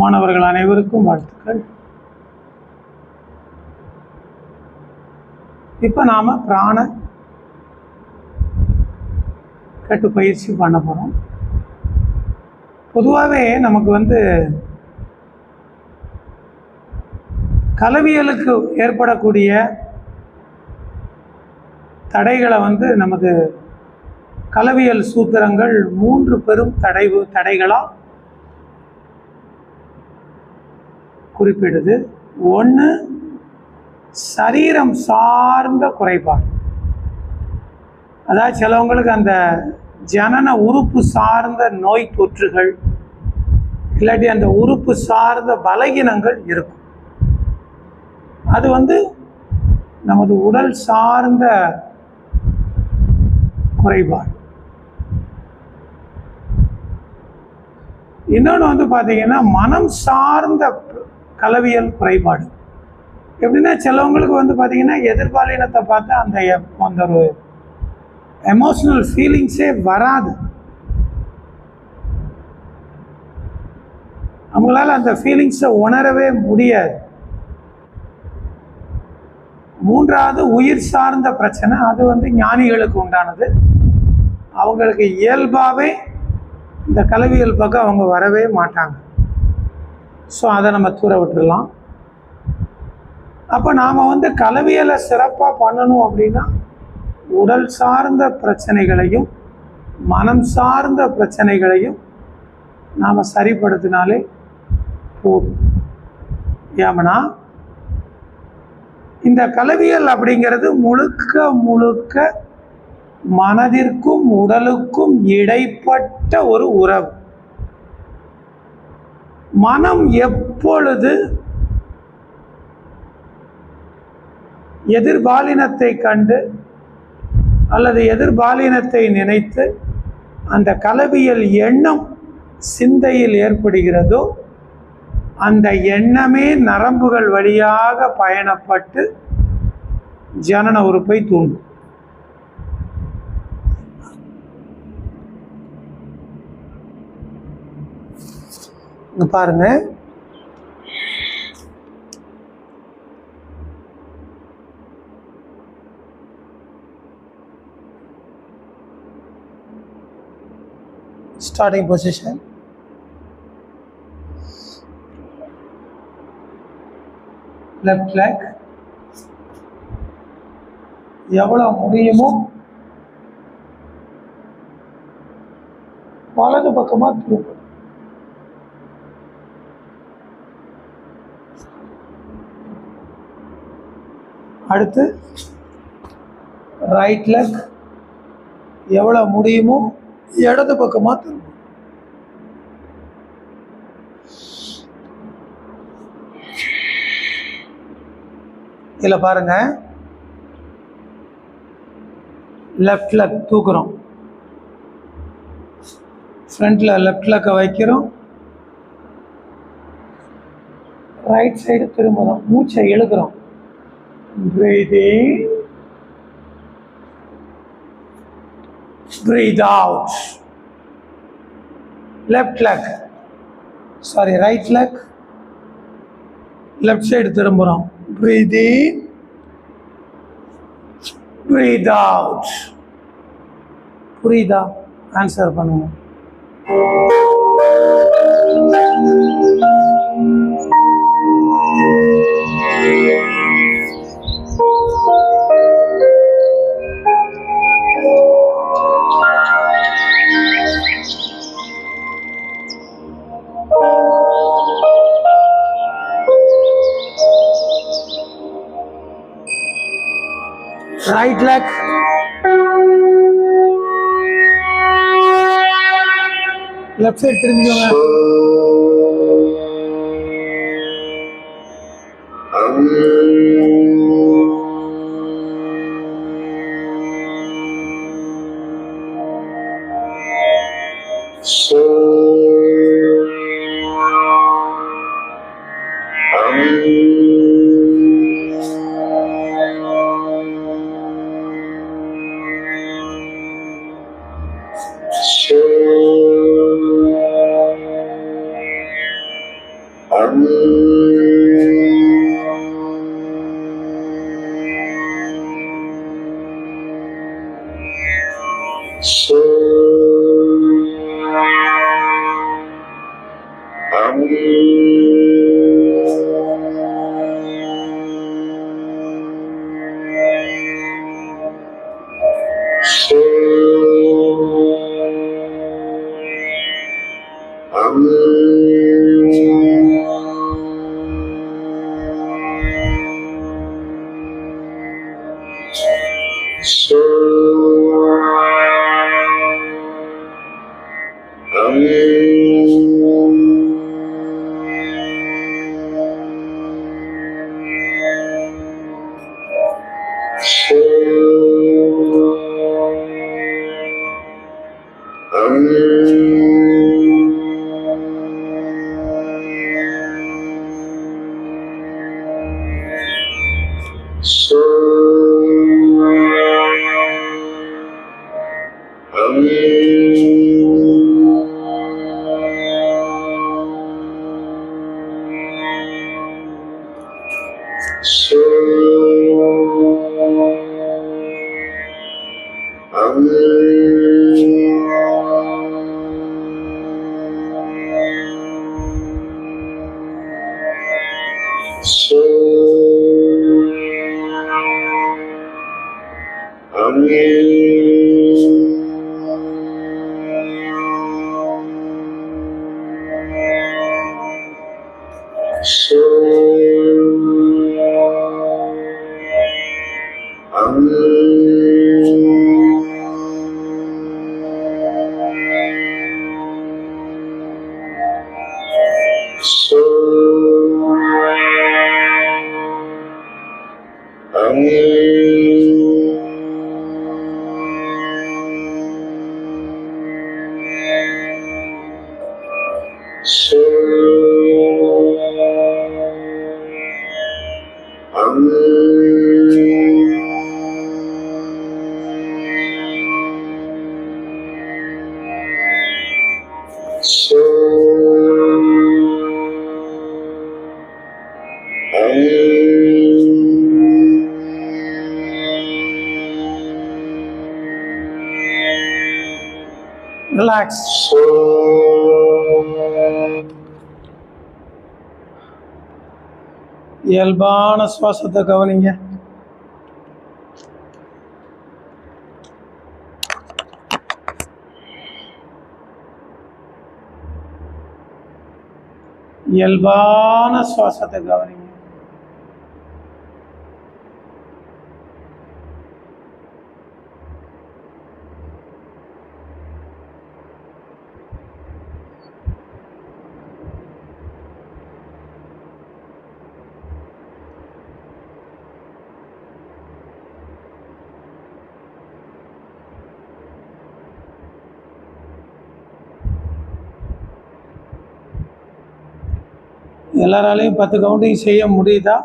மாணவர்கள் அனைவருக்கும் வாழ்த்துக்கள். இப்போ நாம் பிராண கட்டு பயிற்சி பண்ண போகிறோம் பொதுவாகவே நமக்கு வந்து கலவியலுக்கு ஏற்படக்கூடிய தடைகளை வந்து நமது கலவியல் சூத்திரங்கள் மூன்று பெரும் தடைவு தடைகளாக குறிப்பிடுது. ஒன்று சரீரம் சார்ந்த குறைபாடு. அதாவது சிலவங்களுக்கு அந்த ஜனன உறுப்பு சார்ந்த நோய் தொற்றுகள் இல்லாட்டி அந்த உறுப்பு சார்ந்த பலகீனங்கள் இருக்கும். அது வந்து நமது உடல் சார்ந்த குறைபாடு. இன்னொன்று வந்து பார்த்தீங்கன்னா மனம் சார்ந்த கலவியல் குறைபாடு. எப்படின்னா சிலவங்களுக்கு வந்து பார்த்தீங்கன்னா எதிர்பாலினத்தை பார்த்தா அந்த அந்த ஒரு எமோஷ்னல் ஃபீலிங்ஸே வராது. அவங்களால அந்த ஃபீலிங்ஸை உணரவே முடியாது. மூன்றாவது உயிர் சார்ந்த பிரச்சனை அது வந்து ஞானிகளுக்கு உண்டானது. அவங்களுக்கு இயல்பாகவே இந்த கலவியல் பக்கம் அவங்க வரவே மாட்டாங்க. ஸோ அதை நம்ம தூர விட்டுடலாம் அப்போ நாம் வந்து கலவியலை சிறப்பாக பண்ணணும் அப்படின்னா உடல் சார்ந்த பிரச்சனைகளையும் மனம் சார்ந்த பிரச்சனைகளையும் நாம் சரிப்படுத்தினாலே போதும். ஏமனா இந்த கலவியல் அப்படிங்கிறது முழுக்க முழுக்க மனதிற்கும் உடலுக்கும் இடைப்பட்ட ஒரு உறவு. மனம் எப்பொழுது எதிர்பாலினத்தை கண்டு அல்லது எதிர்பாலினத்தை நினைத்து அந்த கலவியல் எண்ணம் சிந்தையில் ஏற்படுகிறதோ அந்த எண்ணமே நரம்புகள் வழியாக பயணப்பட்டு ஜனன உறுப்பை தூண்டும். இங்கே பாருங்கள் starting position. Left leg. எவ்வளோ முடியுமோ? வலது பக்கமாக திரும்ப அடுத்து ரைட் லெக் எவ்வளோ முடியுமோ இடது பக்கமாக திரும்பும் இதில் பாருங்கள் லெஃப்ட் லெக் தூக்குறோம். ஃப்ரண்ட்டில் லெஃப்ட் லெக்கை வைக்கிறோம். ரைட் சைடு திரும்புகிறோம் மூச்சை இழுக்கிறோம். Breathing breathe out left leg sorry right leg left side திரும்புகிறோம் breathe in breathe out புரியுதா ஆன்சர் பண்ணுங்க you. லெஃப்ட் சைடு திரும்பிக்கோங்க. Amen. So Relax. இயல்பான சுவாசத்தை கவனிங்க இயல்பான சுவாசத்தை கவனிங்க எல்லாராலையும் பத்து கவுண்டிங் செய்ய முடியுதா?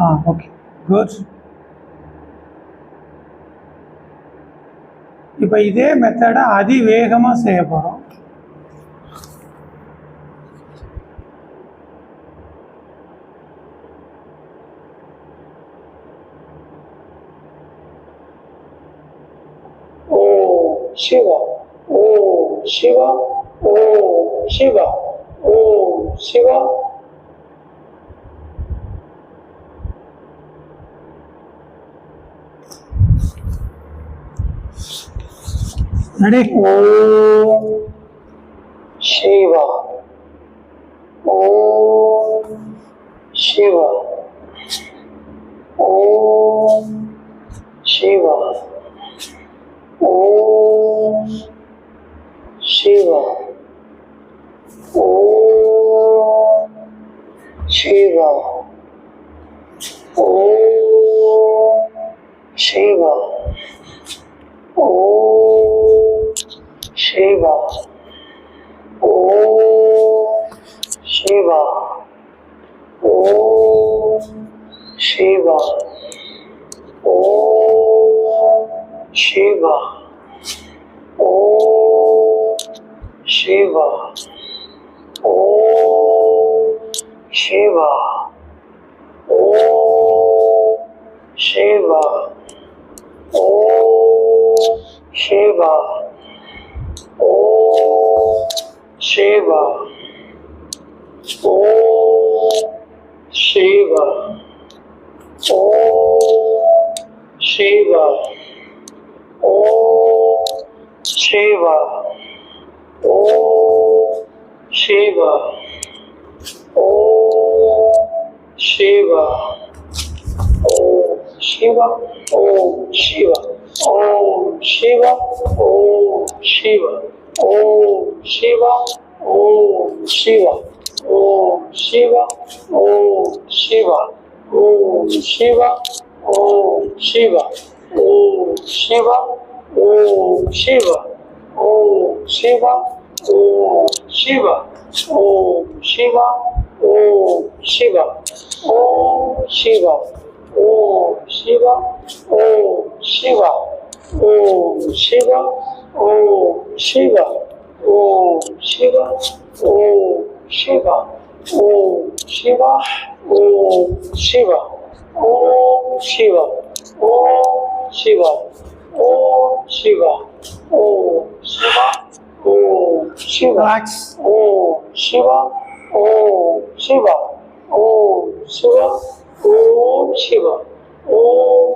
ஆ ஓகே குட் இப்போ இதே மெத்தடை அதிவேகமாக செய்ய போகிறோம் ready Om Shiva Om Shiva Om Shiva Om Shiva Om Shiva Om Shiva Om Shiva ओम शिवा ओम शिवा ओम शिवा ओम शिवा ओम शिवा ओम शिवा ओम Shiva Shiva. Om Shiva. Om Shiva. Om Shiva. Om Shiva. Om Shiva. Om Shiva. Om Shiva. Om Shiva. Om Shiva. ओम शिवा ओम शिवा ओम शिवा ओम शिवा ओम शिवा ओम शिवा ओम शिवा ओम शिवा ओम शिवा ओम शिवा ओम शिवा ओम शिवा ओम शिवा ओम शिवा ओम शिवा ओम शिवा ओम शिवा ओम शिवा ओम शिवा ओम शिवा ओम शिवा ओम शिवा ओम शिवा ओम शिवा ओम शिवा ओम शिवा ओम शिवा ओम शिवा ओम शिवा ओम शिवा ओम